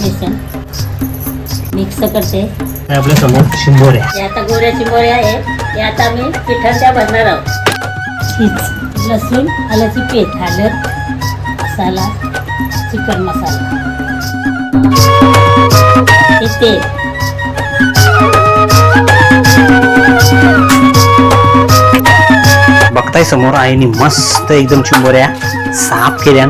बेसन mix करते. आपल्यासमोर हे आता गोऱ्या चिंबोऱ्या आहे. हे आता मी पिठाच्या भरणार आहोत. लसूण आल्याची पेस्ट हळद मसाला चिकन मसाला. तेल बघताय समोर आईने मस्त एकदम चिंबोऱ्या साफ केल्या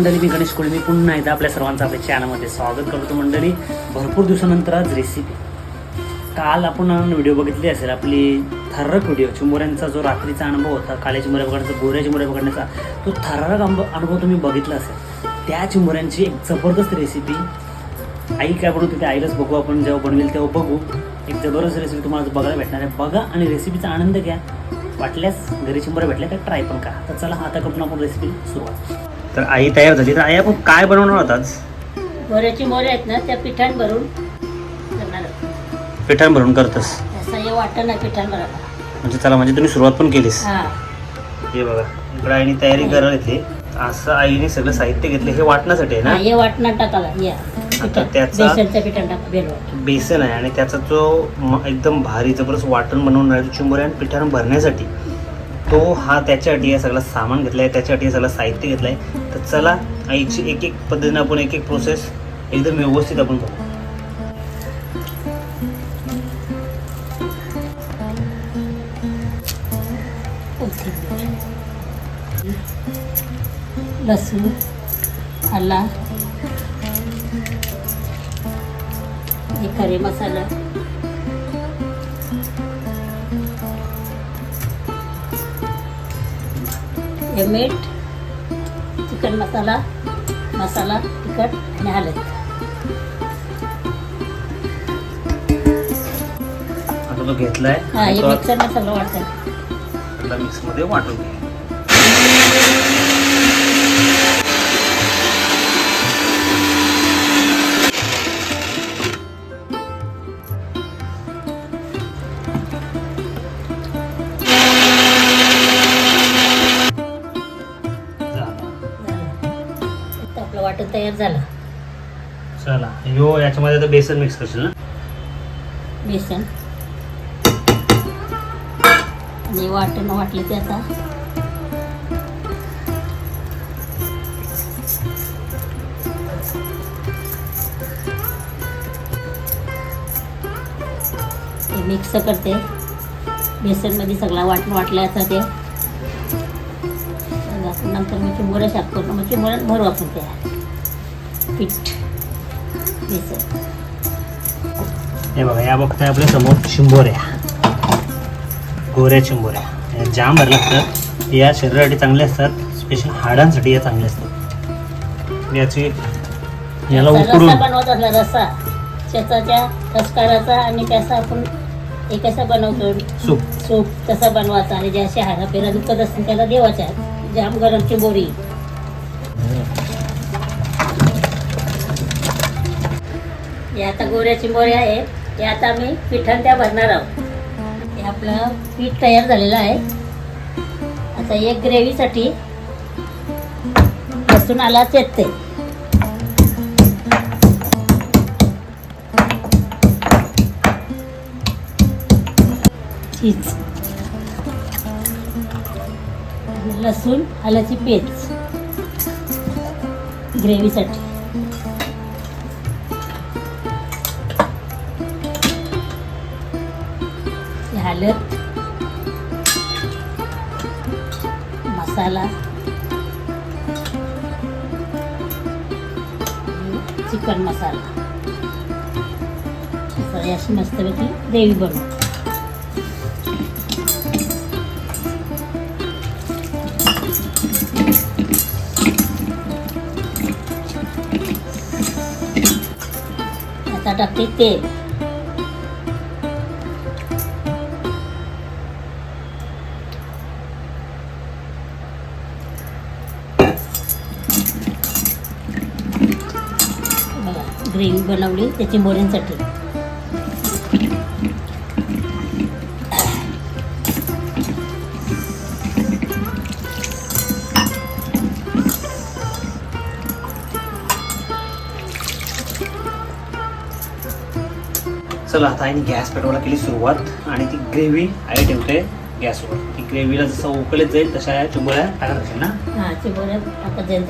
मंडळी मी गणेश कोळी मी पुन्हा एकदा आपल्या सर्वांचं आपल्या चॅनलमध्ये स्वागत करतो मंडळी. भरपूर दिवसानंतर आज रेसिपी काल आपण व्हिडिओ बघितली असेल आपली थर्रक व्हिडिओ चिंबोऱ्यांचा जो रात्रीचा अनुभव होता काल्या चिंबोऱ्या पकडण्याचा गोऱ्या चिंबोऱ्या पकडण्याचा तो थर्रक अंब अनुभव तुम्ही बघितला असेल. त्या चिंबोऱ्यांची एक जबरदस्त रेसिपी आई काय बनवते ते आईलाच बघू आपण जेव्हा बनवेल तेव्हा बघू. एक जबरदस्त रेसिपी तुम्हाला बघायला भेटणार आहे. बघा आणि रेसिपीचा आनंद घ्या. वाटल्यास घरी चिंबऱ्या भेटल्या तर ट्राय पण करा. तर चला आता करून आपण रेसिपी सुरुवात. तर आई तयार झाली. तर आई आपण काय बनवणार होत आज? गोऱ्या चिंबोऱ्या आहेत ना त्या पिठान भरून करणार आहोत. पिठाण भरून करतस. असं हे वाटण आहे पिठान भरायला म्हणजे चला म्हणजे तुम्ही सुरुवात पण केलीस. हा. हे बघा इकडे आईने तयारी करायला. घेतली असं आईने सगळं साहित्य घेतले. हे वाटण्यासाठी आहे हा, ना हे वाटणार टाकाला या. त्याचा- बेसनचं पिठान टाका बेलवा बेसन आहे आणि त्याचा जो म- एकदम भारी जबरदस्त वाटण बनवून आहे चिंबोऱ्या आणि पिठाण भरण्यासाठी. तो हा त्याच्यासाठी आहे सगळं सामान घेतलं आहे त्याच्यासाठी सगळं साहित्य घेतलं आहे तर चला आईची एक एक पद्धतीने आपण एक एक प्रोसेस एकदम व्यवस्थित आपण बघू लसूण आला हे खरे मसाला. हे मीठ चिकन मसाला मसाला तिखट आणि आता तो घेतलाय. हा हे मिक्सरला सगळं वाटतं मिक्समध्ये वाटून घ्या वाटण तयार झालं. चला यो याच्यामध्ये आता बेसन मिक्स करशील ना? बेसन. आणि वाटण वाटले ते आता. ते मिक्स करते. बेसनमध्ये सगळा वाटण वाटलं आता ते नंतर मग चिंबोऱ्या शाप करतो मग चिंबोऱ्यात भरू आपण त्या पीठ हे बघा या बघताय आपल्यासमोर चिंबोऱ्या. गोऱ्या चिंबोऱ्या. या जाम भरल्या असतात. या शरीरासाठी चांगल्या असतात. स्पेशल हाडांसाठी या चांगल्या असतात. याची याला उकडून बनवत असला रस्सा. शेताच्या रसकाराचा आणि त्याचा आपण हे कसं बनवतो? सूप. सूप तसा बनवायचा. आणि ज्या अशा हारा पेरा दुखत असतील त्याला देवाच्या. जाम गरमची बोरी हे आता गोऱ्या चिंबोऱ्या आहे. हे आता आम्ही पिठान त्या भरणार आहोत. हे आपलं पीठ तयार झालेलं आहे. आता एक ग्रेव्हीसाठी लसूण आला चेतते चीज. लसूण आल्याची पेस्ट ग्रेव्हीसाठी. हळद मसाला. चिकन मसाला. असं अशी मस्तपैकी ग्रेव्ही बनवू. आता टाकते तेल. ग्रेव्ही बनवली त्या चिंबोऱ्यांसाठी चला आता आईने गॅस पेटवायला केली सुरुवात आणि ती ग्रेव्ही आई ठेवते गॅसवर. ती ग्रेव्हीला जसं उकळत जाईल तशा या चिंबोऱ्या टाकत असेल ना? हां टाकत जाईल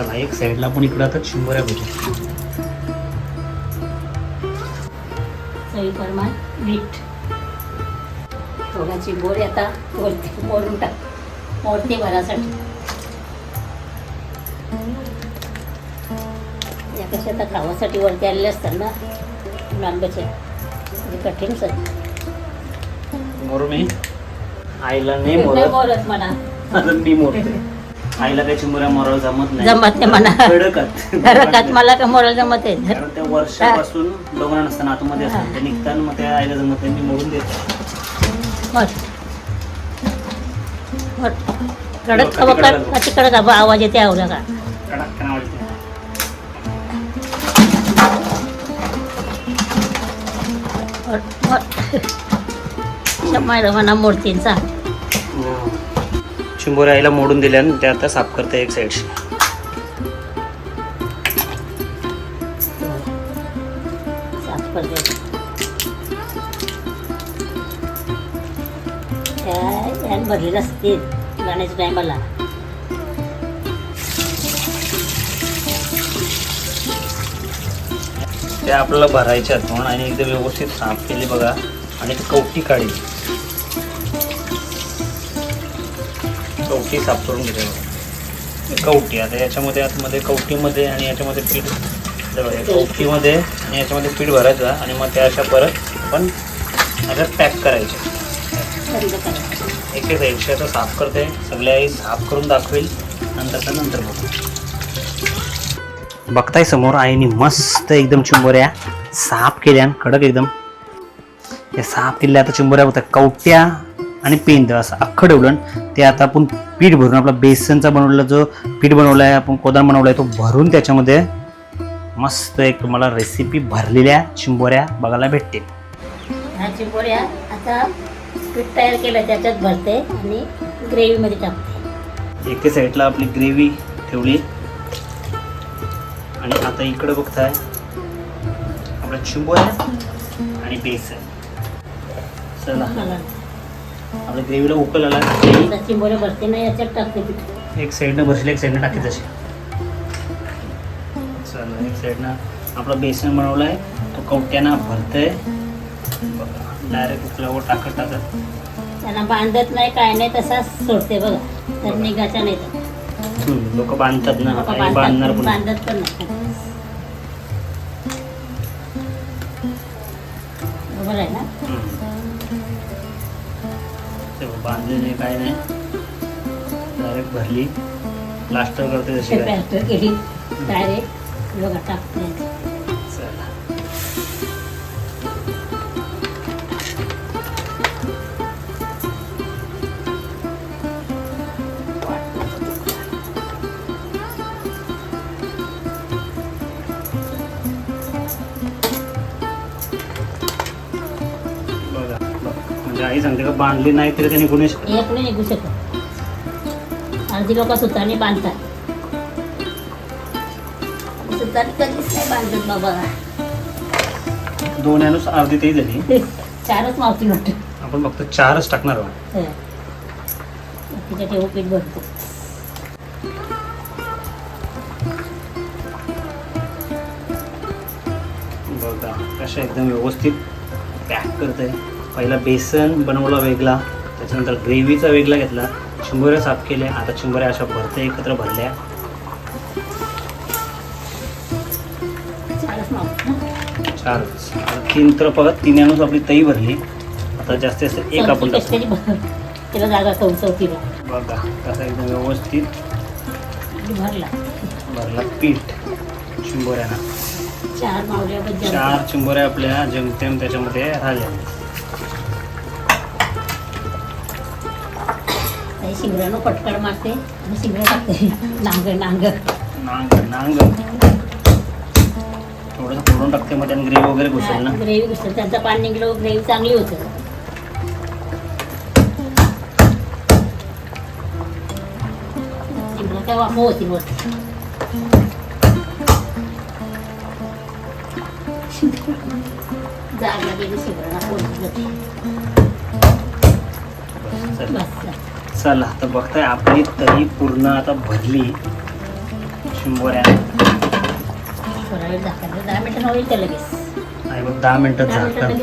चला एक साईडला आपण इकडं आता चिंबोऱ्या बघू चवीप्रमाण मीठ थोडा चिंबोरी आता वरती मोडून टाक. मोडते भरासाठी. या कशा आता खावासाठी वरती आलेले असतात ना लांबचे म्हणजे कठीण सर. मोरू मी आईला नाही मोरत म्हणा. मी मोरते आईला काही मोराला जमत नाही. जमत नाही म्हणा घरात मला का मोराला जमत आहे कारण त्या वर्षापासून लग्न नसताना आतमध्ये असतात. ते निघताना मग त्या आईला जमत नाही. मी मोडून देतो. कडक अशी कडक आवा- आवाज येते आवडा का? कडक वाटते शमाय रवाना मोडतींचा चिंबोऱ्या आईला मोडून दिल्या ते आता साफ करते एक साईडशी त्या यान भरलेलं असते? गाण्याच्या टायमाला ते आपल्याला भरायचे आहेत आणि एकदम व्यवस्थित साफ केली बघा. आणि ती कवटी काढली. कवटी साफ करून घेते बघा. कवटी आता याच्यामध्ये आतमध्ये कवटीमध्ये आणि याच्यामध्ये पीठ कवटीमध्ये आणि याच्यामध्ये पीठ भरायचं आणि मग त्या अशा परत आपण अशा पॅक करायचे. करायचं एक एक एकशे आता साफ करते. सगळ्या आई साफ करून दाखवेल. नंतर नंतर बघू. बघताय समोर आईने मस्त एकदम चुंबऱ्या साफ केल्या कडक एकदम. हे साफ केल्या आता चुंबऱ्या होत्या कवट्या आणि पेंद असं अख्खं ठेवलं ते आता आपण पीठ भरून आपला बेसनचा बनवलेला जो पीठ बनवला आहे आपण कोदान बनवला आहे तो भरून त्याच्यामध्ये मस्त एक तुम्हाला रेसिपी भरलेल्या चिंबोऱ्या बघायला भेटतील. ह्या चिंबोऱ्या आता पीठ तयार केलं त्याच्यात भरते आणि ग्रेव्हीमध्ये टाकते. एके साईडला आपली ग्रेव्ही ठेवली. आणि आता इकडं बघताय आपल्या चिंबोऱ्या आणि बेसन. चला. आपल्या ग्रेव्हीला उकल आला चिंबोऱ्या भरते ना याच्यात टाकते एक साईडनं भरशील एक साईडनं टाकी तशी. चला एक साईडनं आपला बेसन बनवला आहे तो कवट्यानं भरतंय. डायरेक्ट उकल्यावर टाकत टाकत. त्यांना बांधत नाही काय नाही तसाच सोडते बघा. तर निघायचा नाही. लोक बांधतात ना बांधणार बांधत पण नाही. बरोबर आहे ना? बांधले नाही काय नाही. डायरेक्ट भरली. प्लास्टर करते जशी ते काय. पॅस्टर केली. डायरेक्ट बघा टाकते आई सांगते का? बांधली नाही तरी त्याने कोणी एक नाही निघू शकत अर्धी लोक सुताने बांधतात. सुताने कधीच नाही बांधत बाबा. दोन यानुस अर्धी तेही झाली. चारच मावती वाटत आपण फक्त चारच टाकणार आहोत. तिच्या ठेवू पीठ भरतो. बघा कशा एकदम व्यवस्थित पॅक करते पहिला बेसन बनवला वेगळा त्याच्यानंतर ग्रेव्हीचा वेगळा घेतला चिंबोऱ्या साफ केल्या आता चिंबोऱ्या अशा भरते एकत्र भरल्या. चार आता तीन तर बघा तीन यानुस आपली तई भरली. आता जास्तीत जास्त एक आपण तिला जागा बघा कसा एकदम व्यवस्थित भरला. भरला पीठ चिंबोऱ्याना. चारबद्दल चार चिंबोऱ्या आपल्या जेमतेम त्याच्यामध्ये राहिल्या. शिंगरानं पटकड मारते आणि शिंगरा टाकते. नांग नांग नांग नांग थोडंसं फोडून टाकते मग त्याने ग्रेव्ही वगैरे घुसेल ना. ग्रेव्ही घुसतं त्यांचं पाणी निघलं ग्रेव्ही चांगली होतं. शिंगरा काय वाफव होती वरती जागा गेली चल. तर बघताय आपली तरी पूर्ण आता भरली. शिंबोऱ्या. दहा मिनिटं होईल ते लगेच आणि बघ दहा मिनिटं झाकण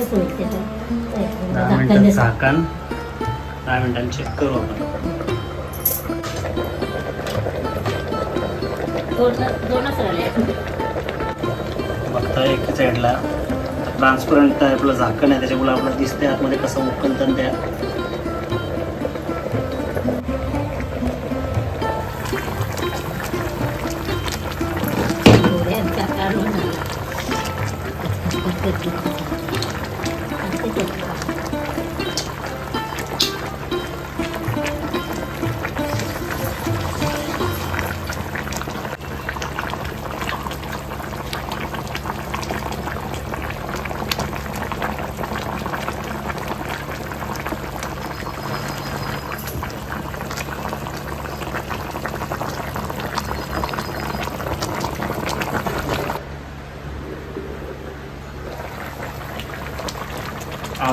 दहा मिनिटं. झाकण. दहा मिनिटांनी चेक करू आपण. दोन- दोनच राहिले. होता एक साईडला ट्रान्सपरंट टाईपला झाकण आहे त्याच्यामुळे आपल्याला दिसते आतमध्ये कसं उकलतं त्या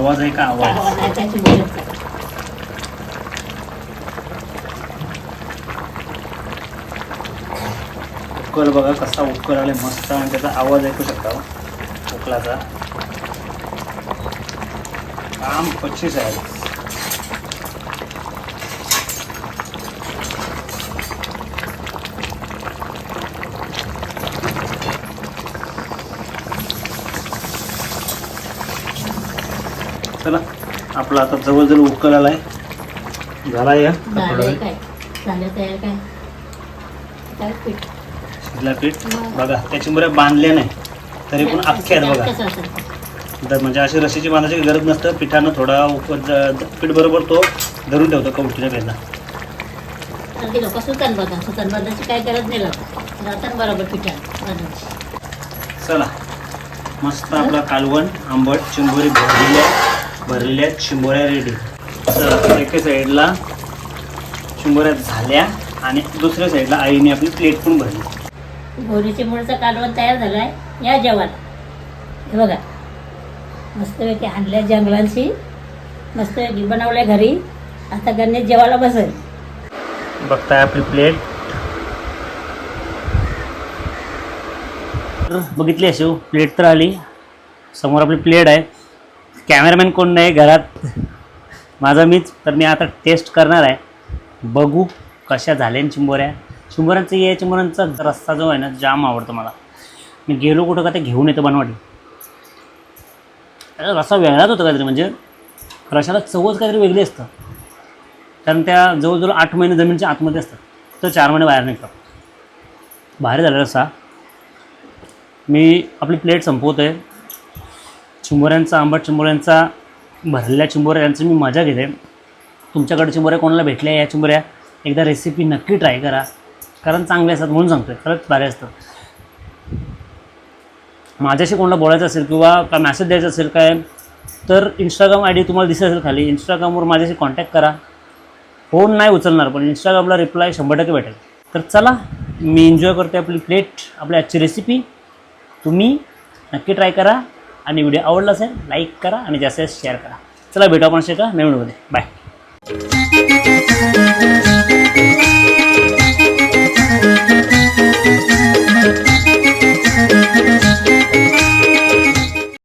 आवाज आहे का आवाज. उकल बघा कसा उकल आले मस्त आणि त्याचा आवाज ऐकू शकता हो, उकलाचा. काम पच्चीस आहे. चला आपला आता जवळजवळ उकल आलाय. झाला या काय? झालं पीठ? शिजला पीठ. बघा त्या चिंबऱ्या बांधल्या नाही तरी पण अख्ख्या आहेत बघा. तर म्हणजे अशी रशीची बांधायची गरज नसतं. पिठानं थोडा पीठ बरोबर तो धरून ठेवतो कवटीच्या पेरला तर ती लोक सुतन बघा सुतन बघायची काय गरज नाही लागत राहतात बरोबर पिठात बनवायची चला. मस्त आपला कालवण आंबट चिंबोरी भरलेल्या भरलेल्या चिंबोऱ्या रेडी चला एका साईडला चिंबोऱ्या झाल्या आणि दुसऱ्या साईडला आईने आपली प्लेट पण भरली. गोरीची मुळचा कालवण तयार झालाय. या जेवण. हे बघा. मस्तपैकी आणल्या जंगलांशी. मस्तपैकी बनवल्या घरी. आता गणेश जेवायला बसेल. बघताय आपली प्लेट बघितली अशी प्लेट तर आली. समोर आपली प्लेट आहे. कॅमेरामॅन कोण नाही घरात. माझा मीच तर मी आता टेस्ट करणार आहे. बघू कशा झाल्या चिंबोऱ्या. चिंबोऱ्यांचं या चिंबोऱ्यांचा रस्ता जो आहे ना जाम आवडतो मला. मी गेलो कुठं का ते घेऊन येतो बनवाटी रस्सा वेगळाच होता काहीतरी म्हणजे रशाला चवच काहीतरी वेगळी असतं. कारण त्या जवळजवळ आठ महिने जमिनीच्या आतमध्ये असतात. तर चार महिने बाहेर निघतात. बाहेर झालं रस्सा मी आपली प्लेट संपवतो आहे चिंबोऱ्यांचा आंबट चिंबोऱ्यांचा भरलेल्या चिंबोऱ्या यांची मी मजा घेते. तुमच्याकडे चिंबोऱ्या कोणाला भेटल्या या चिंबोऱ्या? एकदा रेसिपी नक्की ट्राय करा. कारण चांगले असतात म्हणून सांगतो आहे खरंच भारी असतं माझ्याशी कोणाला बोलायचं असेल किंवा का मॅसेज द्यायचा असेल काय तर इंस्टाग्राम आय डी तुम्हाला दिसत असेल खाली. इंस्टाग्रामवर माझ्याशी कॉन्टॅक्ट करा. फोन नाही उचलणार पण इंस्टाग्रामला रिप्लाय शंभर टक्के भेटेल. तर चला मी एन्जॉय करते आपली प्लेट आपली आजची रेसिपी तुम्ही नक्की ट्राय करा. आणि व्हिडिओ आवडला असेल लाईक करा आणि जास्त जास्त शेअर करा. चला भेटू आपण शेका नवीन बाय